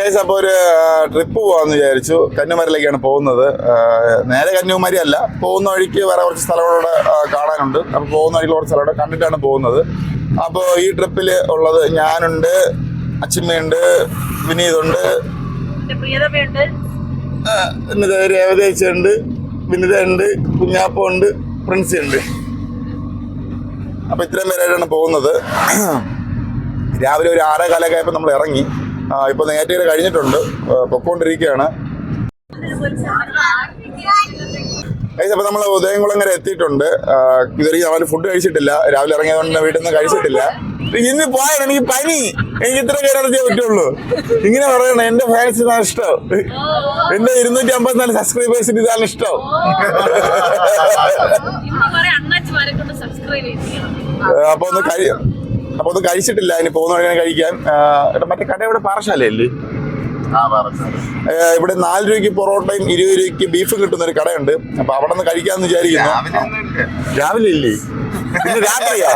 ഏകദേശം അപ്പോൾ ഒരു ട്രിപ്പ് പോകാമെന്ന് വിചാരിച്ചു. കന്യാകുമാരിയിലേക്കാണ് പോകുന്നത്. നേരെ കന്യാകുമാരി അല്ല പോകുന്ന വഴിക്ക് വേറെ കുറച്ച് സ്ഥലങ്ങളോട് കാണാനുണ്ട്. അപ്പോൾ പോകുന്ന വഴിക്ക് കുറച്ച് സ്ഥലം കണ്ടിട്ടാണ് പോകുന്നത്. അപ്പോൾ ഈ ട്രിപ്പിൽ ഉള്ളത് ഞാനുണ്ട് അച്ചിമ്മയുണ്ട് വിനീതുണ്ട്. എന്നിട്ട് രേവതേച്ചുണ്ട് വിനിത ഉണ്ട് കുഞ്ഞാപ്പ ഉണ്ട് പ്രിൻസി ഉണ്ട് അപ്പോൾ ഇത്രയും പേരായിട്ടാണ് പോകുന്നത്. രാവിലെ ഒരു ആറേ കാലൊക്കെ ആയപ്പോൾ നമ്മൾ ഇറങ്ങി. ഇപ്പോൾ നേരത്തെ കഴിഞ്ഞിട്ടുണ്ട്. പൊക്കോണ്ടിരിക്കുകയാണ്. അപ്പോൾ നമ്മൾ ഉദയംകുളങ്ങര എത്തിയിട്ടുണ്ട്. ഇതുവരെയും ഇതുവരെ അവന് ഫുഡ് കഴിച്ചിട്ടില്ല. രാവിലെ ഇറങ്ങിയതുകൊണ്ട് വീട്ടിൽ നിന്ന് കഴിച്ചിട്ടില്ല. ഇന്ന് പോയാണ് എനിക്ക് പനി. എനിക്ക് ഇത്ര കയറിയേ പറ്റുള്ളൂ. ഇങ്ങനെ പറയണം എന്റെ ഫാൻസ് ഇഷ്ടോ. എന്റെ ഇരുന്നൂറ്റി അമ്പത്തിനാല് സബ്സ്ക്രൈബേഴ്സിന് ഇതാണ് ഇഷ്ടം. അപ്പൊ ഒന്ന് കഴി അപ്പൊ ഒന്നും കഴിച്ചിട്ടില്ല. ഇനി പോകുന്ന വഴിയാണ് കഴിക്കാൻ മറ്റേ കട ഇവിടെ പാറശാലയല്ലേ? ഇവിടെ നാല് രൂപയ്ക്ക് പൊറോട്ടയും ഇരുപത് രൂപയ്ക്ക് ബീഫും കിട്ടുന്ന ഒരു കടയുണ്ട്. അപ്പൊ അവിടെ നിന്ന് കഴിക്കാന്ന് വിചാരിക്കുന്നു. രാവിലെ ഇല്ലേ. ഇന്ന് രാത്രിയാ?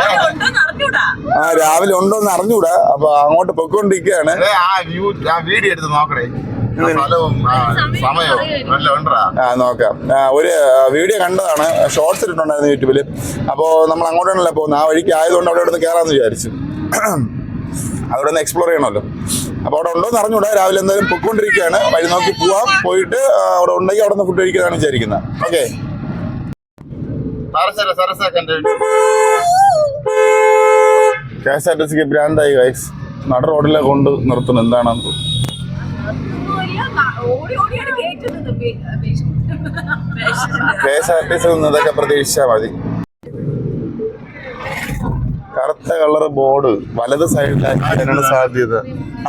രാവിലെ ഉണ്ടോന്ന് അറിഞ്ഞൂടാ. ആ രാവിലെ ഉണ്ടോന്ന് അറിഞ്ഞൂടാ. അപ്പൊ അങ്ങോട്ട് വ്യൂ വീഡിയോ എടുത്ത് നോക്കണേ. നോക്കാം. ഒരു വീഡിയോ കണ്ടതാണ്. ഷോർട്സ് ഇട്ടിട്ടുണ്ടായിരുന്നു യൂട്യൂബിൽ അപ്പോൾ നമ്മൾ അങ്ങോട്ടാണല്ലോ പോകുന്നത്. ആ വഴിക്ക് ആയതുകൊണ്ട് അവിടെ ഒന്ന് കയറാമെന്ന് വിചാരിച്ചു. അവിടെ ഒന്ന് എക്സ്പ്ലോർ ചെയ്യണമല്ലോ. അപ്പോൾ അവിടെ ഉണ്ടോ എന്ന് അറിഞ്ഞൂടാ രാവിലെ എന്തായാലും പൊയ്ക്കൊണ്ടിരിക്കുകയാണ്. വഴി നോക്കി പോവാം. പോയിട്ട് അവിടെ ഉണ്ടെങ്കിൽ അവിടെ നിന്ന് ഫുഡ് കഴിക്കാനാണ് വിചാരിക്കുന്നത്. Okay K S R T സിക്ക് ബ്രാൻഡായി വൈസ് നട റോഡിലെ കൊണ്ട് നിർത്തുന്നു എന്താണെന്ന് കെ എസ് ആർ ടി പ്രതീക്ഷിച്ചാൽ മതി. കറുത്ത കളർ ബോർഡ് വലത് സൈഡിലാണ് സാധ്യത.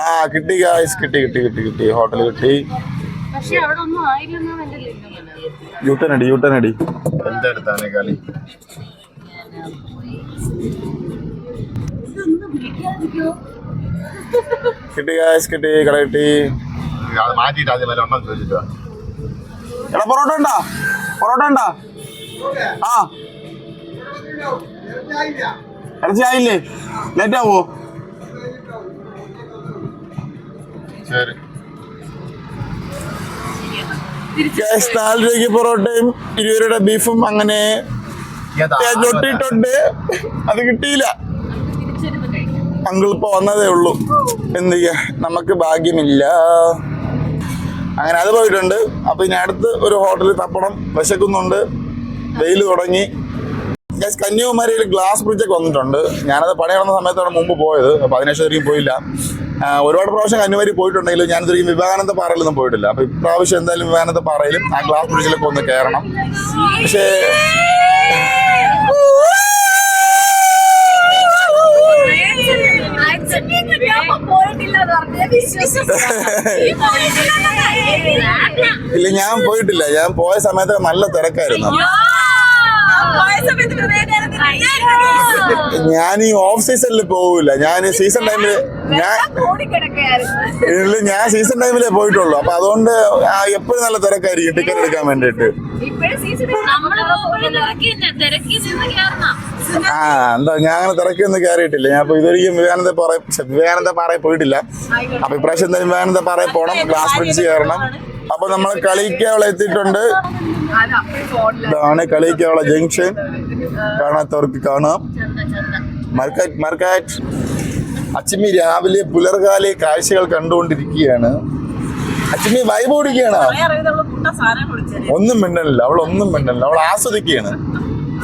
ആ കിട്ടി ഗായ്സ് കിട്ടി കിട്ടി കിട്ടി കിട്ടി. ഹോട്ടൽ കിട്ടി. യൂട്ടനടി അവിടെ ഒന്നും ആയില്ലെന്നാണ് എന്റെ ലക്ഷ്യം യൂട്ടൻ അടി യൂട്ടൻ അടി. എന്റെ അടുത്താണ് കളി? കിട്ടി ഗായ്സ് കിട്ടി കട കിട്ടി. അത് മാറ്റിയിട്ട് ആദ്യം വരെ ഉണ്ടെന്ന് ചോദിച്ചിട്ട് വാ. എടാ പൊറോട്ട ഉണ്ടാ? പൊറോട്ട ഉണ്ടാ? ആ. ഇറച്ചി ആയില്ലേ? ലേറ്റ് ആവോ? ശരി. ഗായ്സ് നാല് രൂപയ്ക്ക് പൊറോട്ടയും ഇരുപത് രൂപയുടെ ബീഫും അങ്ങനെ ചൊട്ടിട്ടുണ്ട് അത് കിട്ടിയില്ല. അങ്കിൾ ഇപ്പൊ വന്നതേ ഉള്ളൂ. എന്ത് ചെയ്യാ? നമുക്ക് ഭാഗ്യമില്ല. അങ്ങനെ അത് പോയിട്ടുണ്ട്. അപ്പൊ ഇനി അടുത്ത് ഒരു ഹോട്ടലിൽ തപ്പണം. വിശക്കുന്നുണ്ട്. വെയിൽ തുടങ്ങി. കന്യാകുമാരിയിൽ ഗ്ലാസ് ബ്രിഡ്ജൊക്കെ വന്നിട്ടുണ്ട്. ഞാനത് പണി നടന്ന സമയത്താണ് മുമ്പ് പോയത്. അപ്പൊ അതിനുശേഷം ഒരിക്കലും പോയില്ല. ഒരുപാട് പ്രാവശ്യം കന്യാകുമാരി പോയിട്ടുണ്ടെങ്കിലും ഞാൻ ഇതുവരെയും വിവേകാനന്ദ പാറയിലൊന്നും പോയിട്ടില്ല. അപ്പൊ ഇപ്രാവശ്യം എന്തായാലും വിവേകാനന്ദ പാറയിലും ആ ഗ്ലാസ് ബ്രിഡ്ജിലൊക്കെ ഒന്ന് കയറണം. പക്ഷേ ഇല്ല ഞാൻ പോയിട്ടില്ല. ഞാൻ പോയ സമയത്ത് നല്ല തിരക്കായിരുന്നു. ഞാൻ ഈ ഓഫ് സീസണിൽ പോവില്ല ഞാൻ സീസൺ ടൈമിൽ ഞാൻ ഞാൻ സീസൺ ടൈമിലേ പോയിട്ടുള്ളൂ. അപ്പൊ അതുകൊണ്ട് എപ്പോഴും നല്ല തിരക്കായിരിക്കും ടിക്കറ്റ് എടുക്കാൻ വേണ്ടിട്ട് ആ എന്താ ഞാൻ അങ്ങനെ തിരക്കൊന്നും കയറിയിട്ടില്ല ഞാൻ ഇപ്പൊ ഇതുവരെയും വിവേകാനന്ദ പാറ വിവേകാനന്ദ പാറയിൽ പോയിട്ടില്ല. അപ്പൊ ഇപ്രാവശ്യം എന്തായാലും വിവേകാനന്ദ പാറയിൽ പോകണം ഗ്ലാസ് ബ്രിഡ്ജ് കയറണം. അപ്പൊ നമ്മൾ കളിക്കാവള എത്തിയിട്ടുണ്ട്. ഇതാണ് കളിക്കാവള ജംഗ്ഷൻ കാണാത്തവർക്ക് കാണാം. മർക്കാറ്റ് മർക്കാറ്റ്. അച്ചമ്മി രാവിലെ പുലർകാലെ കാഴ്ചകൾ കണ്ടുകൊണ്ടിരിക്കുകയാണ്. അച്ചമ്മി വൈബ് ഓടിക്കുകയാണ്. ഒന്നും മിണ്ടല്ല അവൾ ഒന്നും മിണ്ടല്ല അവൾ ആസ്വദിക്കുകയാണ്.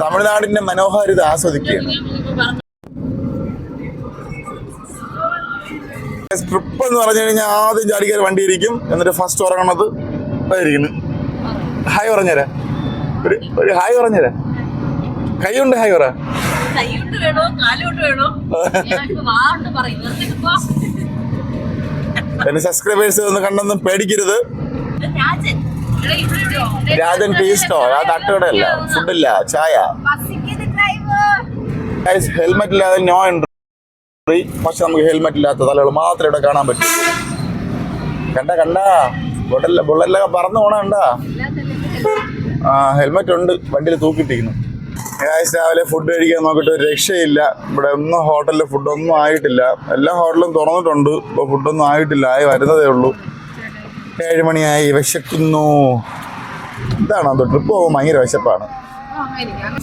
തമിഴ്നാടിന്റെ മനോഹാരിത ആസ്വദിക്കുകയാണ്. ട്രിപ്പ് എന്ന് പറഞ്ഞു കഴിഞ്ഞാൽ ആദ്യം ചാടിക്കയറി വണ്ടി ഇരിക്കും എന്നിട്ട് ഫസ്റ്റ് ഉറങ്ങണത് ഹായ് പറഞ്ഞുതരാ. ഒരു ഒരു ഹായ് പറഞ്ഞുതരാ. കൈ ഉണ്ട് ഹായ് പറ എന്റെ സബ്സ്ക്രൈബേഴ്സ് ഒന്ന് കണ്ടൊന്നും പേടിക്കരുത്. രാജൻ. ഇവിടെ ആ തട്ടുകട തട്ടുകടയല്ല ഫുഡില്ല. ചായ. ഹെൽമെറ്റ് ഇല്ലാതെ നോ എൻട്രി പക്ഷെ നമുക്ക് ഹെൽമെറ്റ് ഇല്ലാത്ത തലകൾ മാത്രമേ ഇവിടെ കാണാൻ പറ്റൂ. കണ്ട കണ്ട. ബുള്ളറ്റിലൊക്കെ പറന്നു പോണ കണ്ട. ആ ഹെൽമെറ്റ് ഉണ്ട്. വണ്ടിയിൽ തൂക്കിയിട്ടിരിക്കുന്നു. ഗായ്സ് രാവിലെ ഫുഡ് കഴിക്കാൻ നോക്കിയിട്ട് ഒരു രക്ഷയില്ല. ഇവിടെ ഒന്നും ഹോട്ടലിൽ ഫുഡൊന്നും ആയിട്ടില്ല. എല്ലാ ഹോട്ടലും തുറന്നിട്ടുണ്ട്. ഇപ്പോൾ ഫുഡൊന്നും ആയിട്ടില്ല ആയി വരുന്നതേ ഉള്ളൂ. ഏഴ് മണിയായി വിശക്കുന്നു. ഇതാണ് അത് ട്രിപ്പ് പോകുമ്പോൾ ഭയങ്കര വിശപ്പാണ്.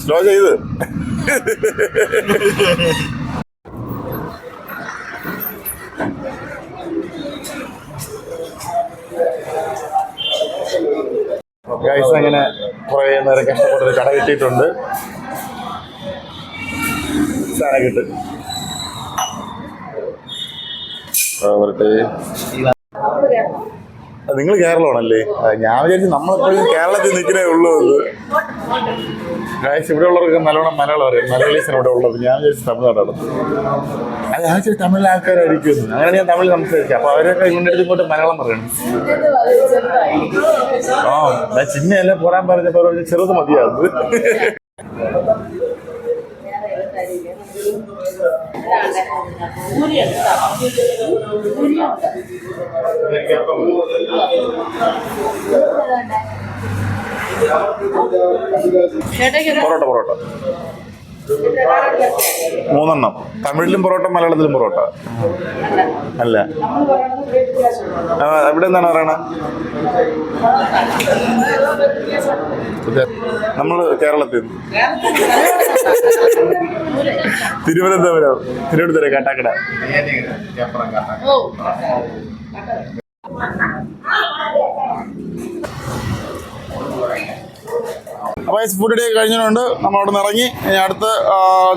സ്ലോ ചെയ്ത്. ഗൈസ് അങ്ങനെ കുറേ നേരം കഷ്ടപ്പെട്ടൊരു കട കിട്ടിയിട്ടുണ്ട്. കിട്ടും. നിങ്ങൾ കേരളമാണല്ലേ? ഞാൻ വിചാരിച്ചു നമ്മളെപ്പോഴും കേരളത്തിൽ നിൽക്കുന്നേ ഉള്ളൂ എന്ന്. കാഴ്ച ഇവിടെ ഉള്ളവർക്ക് നല്ലോണം മലയാളം അറിയാം. മലയാളീസാണ് ഇവിടെ ഉള്ളത്. ഞാൻ വിചാരിച്ചു തമിഴ്നാടാണ്. അത് ഞാൻ വിചാരിച്ചു തമിഴ് ആൾക്കാരായിരിക്കും അങ്ങനെ ഞാൻ തമിഴ് സംസാരിച്ചു അപ്പൊ അവരൊക്കെ ഇങ്ങോട്ട് അടുത്ത് ഇങ്ങോട്ട് മലയാളം പറയണം. ആ ഞാൻ ചിന്നയല്ല പോരാൻ പറഞ്ഞപ്പോ ചെറുത് മതിയാത് പൊറോട്ട പൊറോട്ട. മൂന്നെണ്ണം. തമിഴിലും പൊറോട്ട മലയാളത്തിലും പൊറോട്ട. അല്ല. ഇവിടെ എന്താണ് പറയണ? നമ്മൾ കേരളത്തിൽ. തിരുവനന്തപുരം തിരുവനന്തപുരം കാട്ടാക്കട. അപ്പോൾ ഫുഡ് ഡേ കഴിഞ്ഞിട്ടുണ്ട്. നമ്മൾ അവിടെ നിന്ന് ഇറങ്ങി. ഇനി അടുത്ത്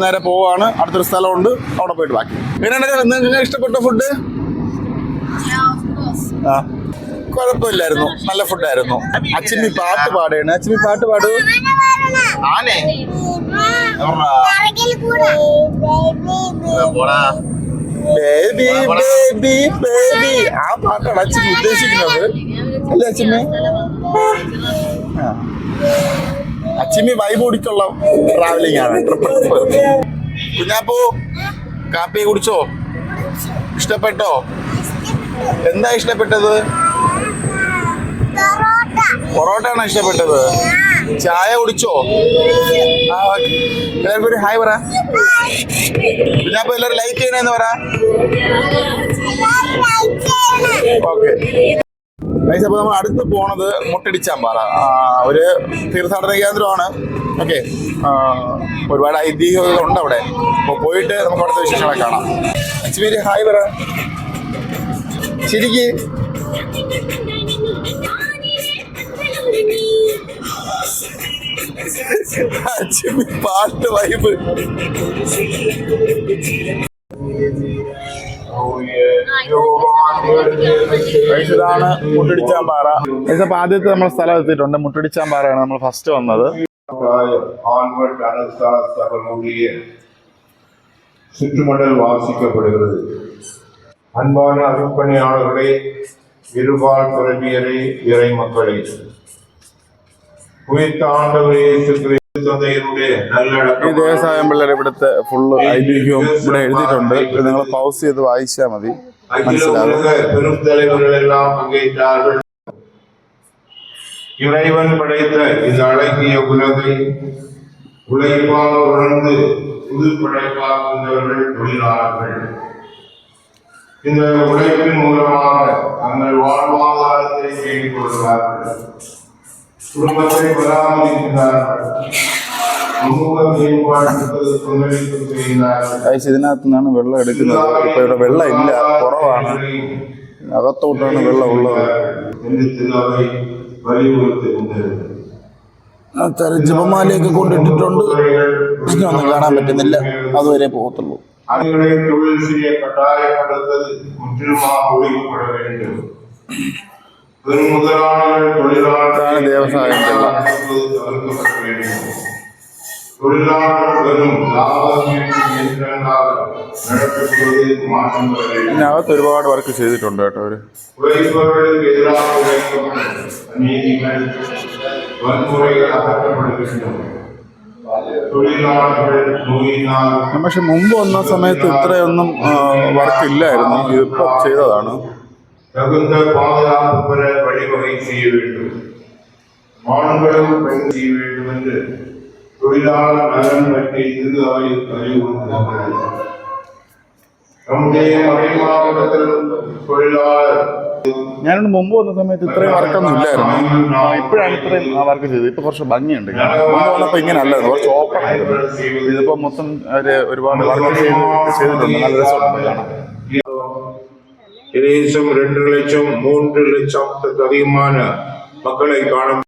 നേരെ പോവാണ് അടുത്തൊരു സ്ഥലമുണ്ട്. അവിടെ പോയിട്ട് ബാക്കി എങ്ങനെയാണ് നിങ്ങൾക്ക് ഇഷ്ടപ്പെട്ട ഫുഡ് ആ. കുഴപ്പമില്ലായിരുന്നു. നല്ല ഫുഡായിരുന്നു അച്ഛമ്മി പാട്ട് പാടുകയാണ്. അച്ഛമ്മി പാട്ട് പാടൂ. ആനേ. ബേബി ബേബി ബേബി ആ പാട്ടാണ് അച്ഛൻ ഉദ്ദേശിക്കുന്നത്. അല്ലേ അച്ഛമ്മേ? ആ. അച്ഛമ്മി വൈബ് കുടിച്ചുള്ള ട്രാവലിംഗ് ആണ്. ട്രിപ്പ് കുഞ്ഞാപ്പൂ കാപ്പി കുടിച്ചോ? ഇഷ്ടപ്പെട്ടോ? എന്താ ഇഷ്ടപ്പെട്ടത്? പൊറോട്ട ആണോ ഇഷ്ടപ്പെട്ടത്? ചായ കുടിച്ചോ? ആ. എല്ലാവർക്കും ഒരു ഹായ് പറ. കുഞ്ഞാപ്പൂ എല്ലാവരും ലൈക്ക് ചെയ്യണമെന്ന് പറ. ഓക്കെ ഗൈസ് അപ്പോൾ നമ്മൾ അടുത്ത് പോണത് മുട്ടടിച്ചാമ്പാറ. പാറ ഒരു തീർത്ഥാടന കേന്ദ്രമാണ്. ഓക്കെ ഒരുപാട് ഐതിഹ്യങ്ങളുണ്ട് അവിടെ. അപ്പോൾ പോയിട്ട് നമുക്ക് അവിടുത്തെ വിശേഷങ്ങളെ കാണാം. അച്ഛമേരി ഹായ് പറ. ശരിക്ക് പാട്ട് വൈബ് ഇതാണ് മുട്ടടിച്ചാമ്പാറ ഗൈസ് അപ്പോൾ ആദ്യത്തെ നമ്മൾ സ്ഥലം എത്തിയിട്ടുണ്ട് മുട്ടടിച്ചാമ്പാറയാണ് നമ്മൾ ഫസ്റ്റ് വന്നത് ஆன்வர்ட் அனஸ்தா அவர்களுடைய சுற்றுமண்டல் வாசிக்கப்படுகிறது அன்பான அருப்பணியாளர்களே இருபால் துறவியரே இறை மக்களே உயிர்த்த ஆண்டவர் இயேசு கிறிஸ்து தந்தையருடைய ഈ நல்லடக்கம் ദേവസായം പിള്ളേർ ഇവിടുത്തെ ഫുള്ള് ഐതിഹ്യവും ഇവിടെ എഴുതിയിട്ടുണ്ട് ഇത് നിങ്ങൾ പൗസ് ചെയ്ത് വായിച്ചാൽ മതി அகில உலக பெரும் தலைவர்கள் எல்லாம் பங்கேற்றார்கள். இறைவன் படைத்த இந்த அழகிய உலகை உழைப்பால் உணர்ந்து புது படைப்பாக்குந்தவர்கள் தொழிலாளர்கள். இந்த உழைப்பின் மூலமாக தங்கள் வாழ்வாதாரத்தை செய்து கொள்கிறார்கள் குடும்பத்தை பராமரிக்கிறார்கள். കഴിച്ച് ഇതിനകത്തു നിന്നാണ് വെള്ളം എടുക്കുന്നത്. ഇപ്പൊ ഇവിടെ വെള്ളം ഇല്ല. കുറവാണ്. അകത്തോട്ടാണ് വെള്ളം ഉള്ളത്. ജപമാലയൊക്കെ കൊണ്ടിട്ടിട്ടുണ്ട്. പ്രശ്നമൊന്നും കാണാൻ പറ്റുന്നില്ല. അതുവരെ പോകത്തുള്ളൂ. അതുകളെ തൊഴിൽ செய்ய ഇതിനകത്ത് ഒരുപാട് വർക്ക് ചെയ്തിട്ടുണ്ട് കേട്ടോ അവര് உழைப்பவர்களுக்கு எதிராக உழைக்கப்படும் அநீதிகள் வன்முறைகள் அகற்றப்பட வேண்டும் தொழிலாளர்கள் நோயினால் പക്ഷെ മുമ്പ് വന്ന സമയത്ത് ഇത്രയൊന്നും വർക്ക് ഇല്ലായിരുന്നു ഇതിപ്പോ ചെയ്തതാണ് தகுந்த பாதுகாப்பு பெற வழிவகை செய்ய வேண்டும் ஆண்களும் பெண் செய்ய வேண்டும் என்று தொழிலாளர் நலன் பற்றி இதுவாய் அறிவுறுத்துகிறது நம்முடைய மறை மாவட்டத்தில் தொழிலாளர் ഞാനിവിടെ മുമ്പ് വന്ന സമയത്ത് ഇത്രയും വർക്കൊന്നും ഇല്ലായിരുന്നു ആ, ഇപ്പോഴാണ് ഇത്രയും വർക്ക് ചെയ്തത് ഇപ്പൊ കുറച്ച് ഭംഗിയുണ്ട് മുമ്പ് വന്നപ്പോ ഇങ്ങനെ അല്ലായിരുന്നു കുറച്ച് ഓപ്പൺ ആയിരുന്നു ഇതിപ്പോ മൊത്തം അവര് ഒരുപാട് വർക്ക് ചെയ്ത് ചെയ്തിട്ടുണ്ട് നല്ല രസമുണ്ട് കാണാൻ ஏதேசம் ரெண்டு லட்சம் மூன்று லட்சத்துக்கு அதிகமான மக்களை காணும்